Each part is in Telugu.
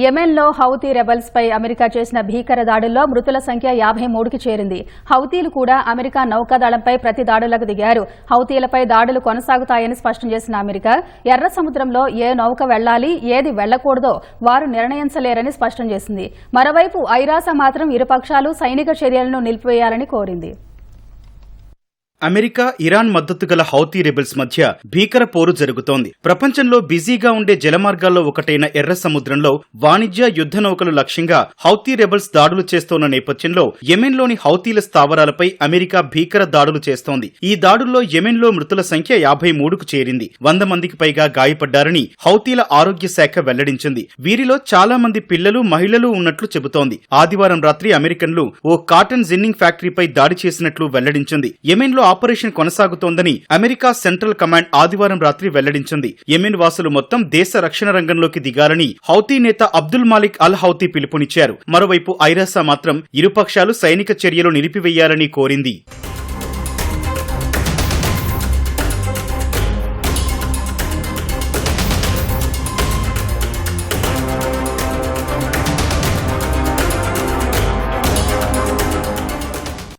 యెమెన్లో హౌతీ రెబల్స్ పై అమెరికా చేసిన భీకర దాడుల్లో మృతుల సంఖ్య యాభై మూడుకి చేరింది. హౌతీలు కూడా అమెరికా నౌకాదళంపై ప్రతి దాడులకు దిగారు. హౌతీలపై దాడులు కొనసాగుతాయని స్పష్టం చేసిన అమెరికా ఎర్ర సముద్రంలో ఏ నౌక వెళ్ళాలి ఏది వెళ్ళకూడదో వారు నిర్ణయించలేరని స్పష్టం చేసింది. మరోవైపు ఐరాస మాత్రం ఇరుపక్షాలు సైనిక చర్యలను నిలిపివేయాలని కోరింది. అమెరికా ఇరాన్ మద్దతు గల హౌతీ రెబెల్స్ మధ్య భీకర పోరు జరుగుతోంది. ప్రపంచంలో బిజీగా ఉండే జలమార్గాల్లో ఒకటైన ఎర్ర సముద్రంలో వాణిజ్య యుద్ధ నౌకలు లక్ష్యంగా హౌతీ రెబెల్స్ దాడులు చేస్తోన్న నేపథ్యంలో యెమెన్లోని హౌతీల స్థావరాలపై అమెరికా భీకర దాడులు చేస్తోంది. ఈ దాడుల్లో యెమెన్లో మృతుల సంఖ్య యాభై మూడుకు చేరింది. వంద మందికి పైగా గాయపడ్డారని హౌతీల ఆరోగ్య శాఖ వెల్లడించింది. వీరిలో చాలా మంది పిల్లలు మహిళలు ఉన్నట్లు చెబుతోంది. ఆదివారం రాత్రి అమెరికన్లు ఓ కాటన్ జిన్నింగ్ ఫ్యాక్టరీపై దాడి చేసినట్లు వెల్లడించింది. యెమెన్లో ఆపరేషన్ కొనసాగుతోందని అమెరికా సెంట్రల్ కమాండ్ ఆదివారం రాత్రి వెల్లడించింది. యెమెన్ వాసులు మొత్తం దేశ రక్షణ రంగంలోకి దిగాలని హౌతీ నేత అబ్దుల్ మాలిక్ అల్ హౌతీ పిలుపునిచ్చారు. మరోవైపు ఐరాసా మాత్రం ఇరుపక్షాలు సైనిక చర్యలు నిలిపివేయాలని కోరింది.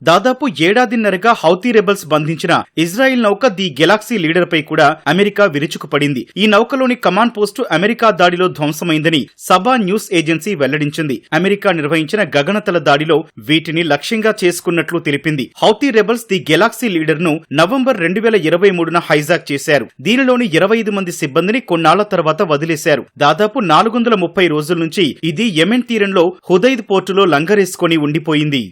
దాదాపు ఏడాదిన్నరగా హౌతీ రెబల్స్ బంధించిన ఇజ్రాయిల్ నౌక ది గెలాక్సీ లీడర్ పై కూడా అమెరికా విరుచుకుపడింది. ఈ నౌకలోని కమాండ్ పోస్టు అమెరికా దాడిలో ధ్వంసమైందని సభా న్యూస్ ఏజెన్సీ వెల్లడించింది. అమెరికా నిర్వహించిన గగనతల దాడిలో వీటిని లక్ష్యంగా చేసుకున్నట్లు తెలిపింది. హౌతీ రెబల్స్ ది గెలాక్సీ లీడర్ను నవంబర్ రెండు వేల ఇరవై మూడున హైజాక్ చేశారు. దీనిలోని ఇరవై ఐదు మంది సిబ్బందిని కొన్నాళ్ళ తర్వాత వదిలేశారు. దాదాపు నాలుగు వందల ముప్పై రోజుల నుంచి ఇది యెమెన్ తీరంలో హుదైద్ పోర్టులో లంగరేసుకొని ఉండిపోయింది.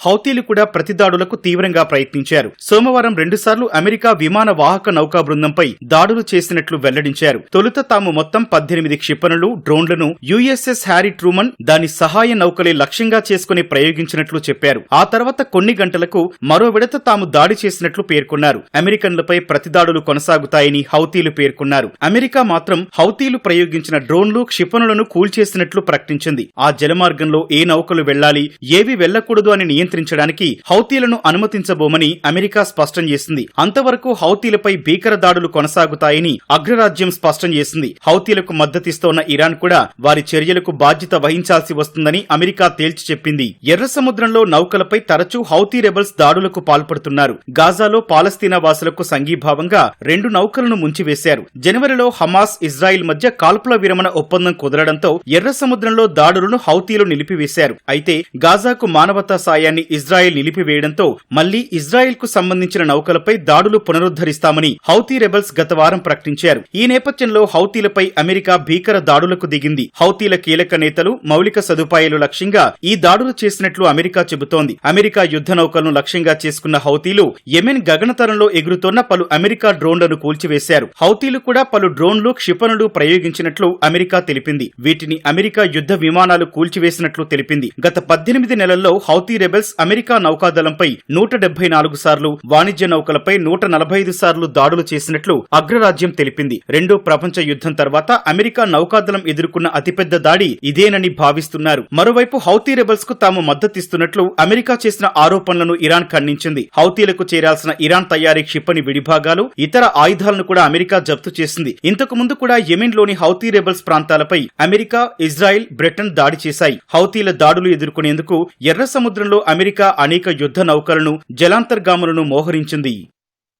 హౌతీలు కూడా ప్రతిదాడులకు తీవ్రంగా ప్రయత్నించారు. సోమవారం రెండుసార్లు అమెరికా విమాన వాహక నౌకా బృందంపై దాడులు చేసినట్లు వెల్లడించారు. తొలుత తాము మొత్తం పద్దెనిమిది క్షిపణులు డ్రోన్లను యుఎస్ఎస్ హ్యారీ ట్రూమన్ దాని సహాయ నౌకలే లక్ష్యంగా చేసుకుని ప్రయోగించినట్లు చెప్పారు. ఆ తర్వాత కొన్ని గంటలకు మరో విడత తాము దాడి చేసినట్లు పేర్కొన్నారు. అమెరికన్లపై ప్రతిదాడులు కొనసాగుతాయని హౌతీలు పేర్కొన్నారు. అమెరికా మాత్రం హౌతీలు ప్రయోగించిన డ్రోన్లు క్షిపణులను కూల్చేసినట్లు ప్రకటించింది. ఆ జలమార్గంలో ఏ నౌకలు వెళ్ళాలి ఏవి వెళ్ళకూడదు అని నియంత్రించడానికి హౌతీలను అనుమతించబోమని అమెరికా స్పష్టం చేసింది. అంతవరకు హౌతీలపై భీకర దాడులు కొనసాగుతాయని అగ్రరాజ్యం స్పష్టం చేసింది. హౌతీలకు మద్దతిస్తోన్న ఇరాన్ కూడా వారి చర్యలకు బాధ్యత వహించాల్సి వస్తుందని అమెరికా తేల్చి చెప్పింది. ఎర్ర సముద్రంలో నౌకలపై తరచూ హౌతీ రెబల్స్ దాడులకు పాల్పడుతున్నారు. గాజాలో పాలస్తీనా వాసులకు సంఘీభావంగా రెండు నౌకలను ముంచివేశారు. జనవరిలో హమాస్ ఇజ్రాయిల్ మధ్య కాల్పుల విరమణ ఒప్పందం కుదరడంతో ఎర్ర సముద్రంలో దాడులను హౌతీలు నిలిపివేశారు. అయితే గాజాకు మానవతా సాయాన్ని ఇజ్రాయెల్ నిలిపివేయడంతో మళ్ళీ ఇజ్రాయెల్కు సంబంధించిన నౌకలపై దాడులు పునరుద్ధరిస్తామని హౌతీ రెబల్స్ గత వారం ప్రకటించారు. ఈ నేపథ్యంలో హౌతీలపై అమెరికా భీకర దాడులకు దిగింది. హౌతీల కీలక నేతలు మౌలిక సదుపాయాలు లక్ష్యంగా ఈ దాడులు చేసినట్లు అమెరికా చెబుతోంది. అమెరికా యుద్ధ నౌకలను లక్ష్యంగా చేసుకున్న హౌతీలు యెమెన్ గగనతరంలో ఎగురుతోన్న పలు అమెరికా డ్రోన్లను కూల్చివేశారు. హౌతీలు కూడా పలు డ్రోన్లు క్షిపణులు ప్రయోగించినట్లు అమెరికా తెలిపింది. వీటిని అమెరికా యుద్ధ విమానాలు కూల్చివేసినట్లు తెలిపింది. గత పద్దెనిమిది నెలల్లో హౌతీ రెబెల్స్ అమెరికా నౌకాదళంపై నూట డెబ్బై నాలుగు సార్లు వాణిజ్య నౌకలపై నూట నలభై ఐదు సార్లు దాడులు చేసినట్లు అగ్రరాజ్యం తెలిపింది. రెండో ప్రపంచ యుద్ధం తర్వాత అమెరికా నౌకాదళం ఎదుర్కొన్న అతిపెద్ద దాడి ఇదేనని భావిస్తున్నారు. మరోవైపు హౌతీ రెబల్స్కు తాము మద్దతిస్తున్నట్లు అమెరికా చేసిన ఆరోపణలను ఇరాన్ ఖండించింది. హౌతీలకు చేరాల్సిన ఇరాన్ తయారీ క్షిపణి విడిభాగాలు ఇతర ఆయుధాలను కూడా అమెరికా జప్తు చేసింది. ఇంతకు ముందు కూడా యెమెన్లోని హౌతీ రెబల్స్ ప్రాంతాలపై అమెరికా ఇజ్రాయెల్ బ్రిటన్ దాడి చేశాయి. హౌతీల దాడులు ఎదుర్కొనేందుకు ఎర్ర సముద్రంలో అమెరికా అనేక యుద్ధ నౌకలను జలాంతర్గాములను మోహరించింది.